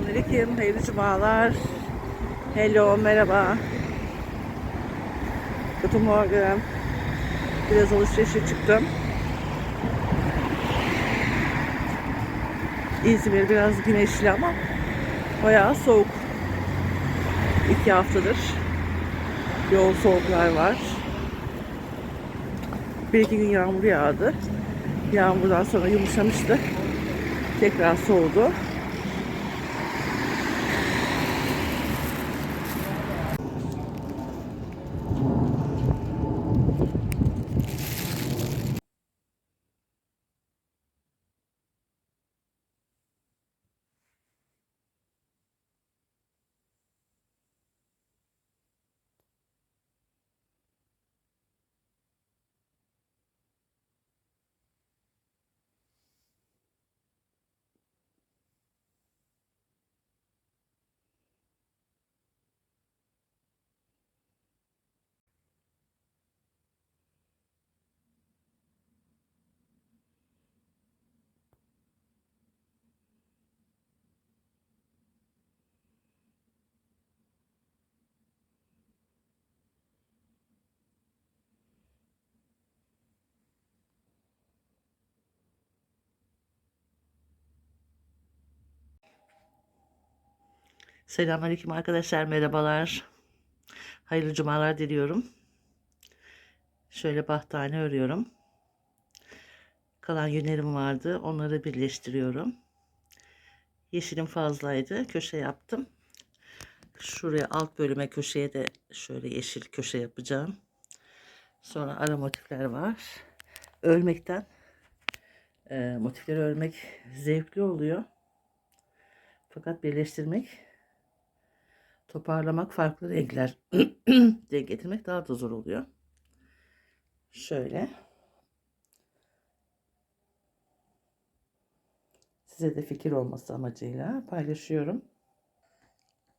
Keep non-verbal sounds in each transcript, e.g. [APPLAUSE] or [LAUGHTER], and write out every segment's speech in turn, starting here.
Selamünaleyküm, hayırlı cumalar. Hello, merhaba. Guten Morgen. Biraz alışverişe çıktım. İzmir biraz güneşli ama bayağı soğuk. İki haftadır yoğun soğuklar var. Bir iki gün yağmur yağdı. Yağmurdan sonra yumuşamıştı. Tekrar soğudu. Selamünaleyküm arkadaşlar, merhabalar. Hayırlı cumalar diliyorum. Şöyle bahtane örüyorum. Kalan yünlerim vardı, onları birleştiriyorum. Yeşilim fazlaydı, köşe yaptım. Şuraya alt bölüme köşeye de şöyle yeşil köşe yapacağım. Sonra ara motifler var. Örmekten e, motifleri örmek zevkli oluyor. Fakat birleştirmek toparlamak farklı renkler [CLEARS THROAT] denk getirmek daha da zor oluyor. Şöyle. Size de fikir olması amacıyla paylaşıyorum.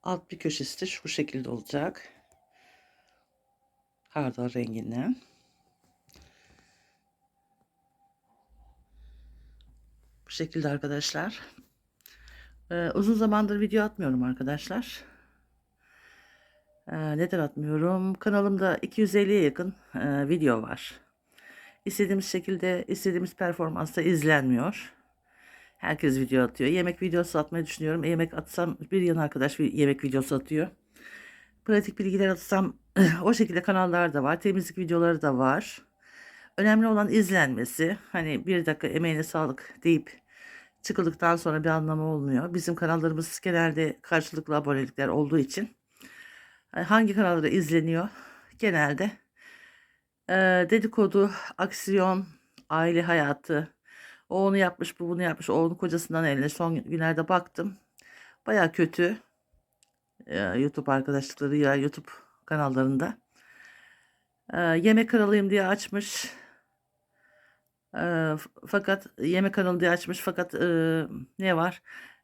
Alt bir köşesi de şu şekilde olacak. Hardal renginden. Bu şekilde arkadaşlar. Ee, uzun zamandır video atmıyorum arkadaşlar. Ee, neden atmıyorum? Kanalımda 250'ye yakın e, video var. İstediğimiz şekilde, istediğimiz performansta izlenmiyor. Herkes video atıyor. Yemek videosu atmayı düşünüyorum. Yemek atsam bir yan arkadaş bir yemek videosu atıyor. Pratik bilgiler atsam [CLEARS THROAT] o şekilde kanallar da var. Temizlik videoları da var. Önemli olan izlenmesi. Hani bir dakika emeğine sağlık deyip çıkıldıktan sonra bir anlamı olmuyor. Bizim kanallarımız genelde karşılıklı abonelikler olduğu için hangi kanalları izleniyor? Genelde e, dedikodu, aksiyon, aile hayatı, o onu yapmış, bu bunu yapmış, o onun kocasından eline son günlerde baktım. Baya kötü e, YouTube arkadaşlıkları ya YouTube kanallarında. E, yemek kanalıyım diye açmış. E, fakat yemek kanalı diye açmış fakat e, ne var?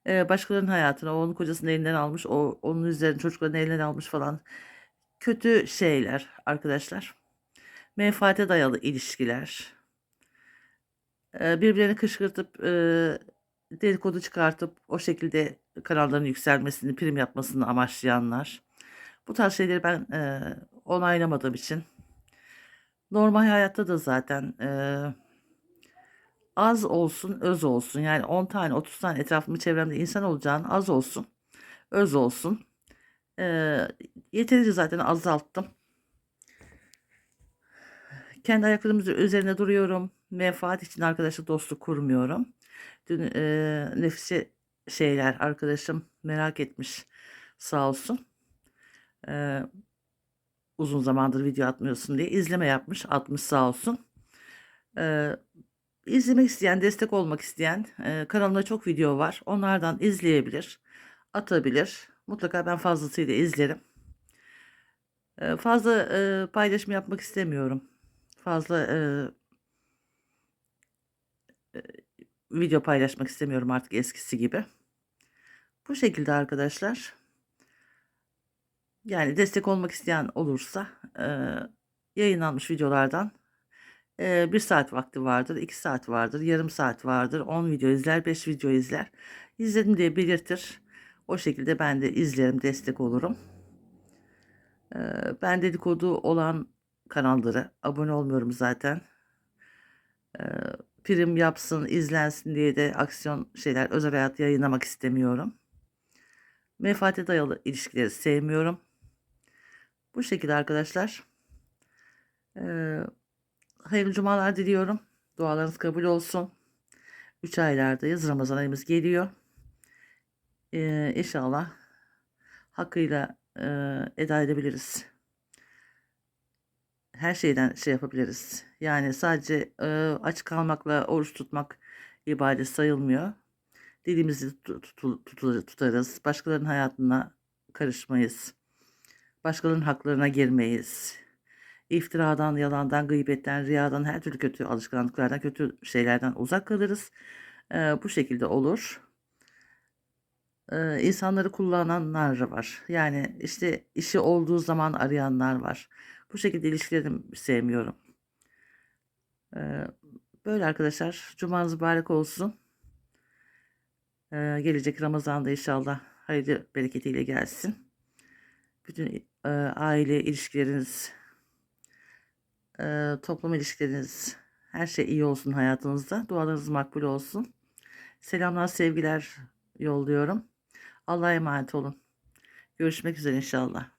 E, başkalarının hayatını, o onun kocasının elinden almış, o onun üzerine çocukların elinden almış falan. Kötü şeyler arkadaşlar. Menfaate dayalı ilişkiler. E, birbirlerini kışkırtıp e, dedikodu çıkartıp o şekilde kanalların yükselmesini, prim yapmasını amaçlayanlar. Bu tarz şeyleri ben e, onaylamadığım için normal hayatta da zaten eee az olsun, öz olsun. Yani 10 tane, 30 tane etrafımda çevremde insan olacağını az olsun, öz olsun. Ee, yeterince zaten azalttım. Kendi ayaklarımızın üzerine duruyorum. Menfaat için arkadaşlık dostluk kurmuyorum. Dün e, nefisi şeyler arkadaşım merak etmiş sağ olsun. E, uzun zamandır video atmıyorsun diye izleme yapmış atmış sağ olsun. E, İzlemek isteyen, destek olmak isteyen e, kanalımda çok video var. Onlardan izleyebilir, atabilir. Mutlaka ben fazlasıyla izlerim. E, fazla e, paylaşım yapmak istemiyorum. Fazla e, e, video paylaşmak istemiyorum artık eskisi gibi. Bu şekilde arkadaşlar. Yani destek olmak isteyen olursa e, yayınlanmış videolardan e, bir saat vakti vardır, iki saat vardır, yarım saat vardır, 10 video izler, 5 video izler. İzledim diye belirtir. O şekilde ben de izlerim, destek olurum. Ee, ben dedikodu olan kanallara abone olmuyorum zaten. Ee, prim yapsın, izlensin diye de aksiyon şeyler, özel hayat yayınlamak istemiyorum. Menfaate dayalı ilişkileri sevmiyorum. Bu şekilde arkadaşlar. Ee, hayırlı cumalar diliyorum. Dualarınız kabul olsun. 3 aylardayız. Ramazan ayımız geliyor. Ee, inşallah hakkıyla e, eda edebiliriz. Her şeyden şey yapabiliriz. Yani sadece e, aç kalmakla oruç tutmak ibadet sayılmıyor. Dilimizi tut- tutu- tutu- tutarız. Başkalarının hayatına karışmayız. Başkalarının haklarına girmeyiz. İftiradan, yalandan, gıybetten, riyadan, her türlü kötü alışkanlıklardan, kötü şeylerden uzak kalırız. Ee, bu şekilde olur. Ee, insanları kullananlar var. Yani işte işi olduğu zaman arayanlar var. Bu şekilde ilişkilerimi sevmiyorum. Ee, böyle arkadaşlar. Cumanız mübarek olsun. Ee, gelecek Ramazan'da inşallah hayırlı bereketiyle gelsin. Bütün e, aile ilişkileriniz, e, toplum ilişkileriniz, her şey iyi olsun hayatınızda. Dualarınız makbul olsun. Selamlar, sevgiler yolluyorum. Allah'a emanet olun. Görüşmek üzere inşallah.